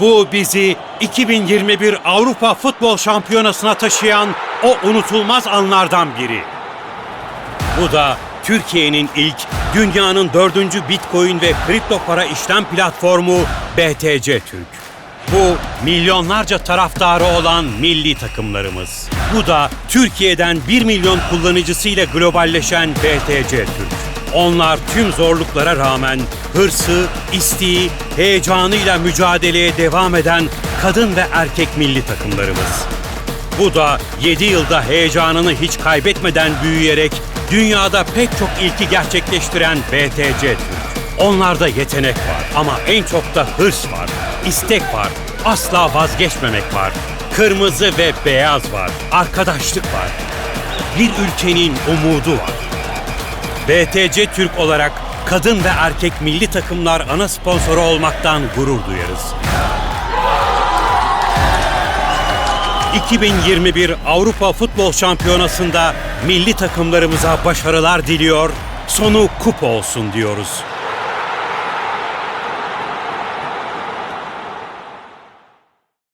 Bu bizi 2021 Avrupa Futbol Şampiyonası'na taşıyan o unutulmaz anlardan biri. Bu da Türkiye'nin ilk, dünyanın dördüncü Bitcoin ve kripto para işlem platformu BTC Türk. Bu milyonlarca taraftarı olan milli takımlarımız. Bu da Türkiye'den 1 milyon kullanıcısıyla globalleşen BTC Türk. Onlar tüm zorluklara rağmen hırsı, isteği, heyecanıyla mücadeleye devam eden kadın ve erkek milli takımlarımız. Bu da 7 yılda heyecanını hiç kaybetmeden büyüyerek dünyada pek çok ilki gerçekleştiren BTC Türk. Onlarda yetenek var ama en çok da hırs var, istek var, asla vazgeçmemek var. Kırmızı ve beyaz var, arkadaşlık var. Bir ülkenin umudu var. BTC Türk olarak kadın ve erkek milli takımlar ana sponsoru olmaktan gurur duyarız. 2021 Avrupa Futbol Şampiyonası'nda milli takımlarımıza başarılar diliyor, sonu kupa olsun diyoruz.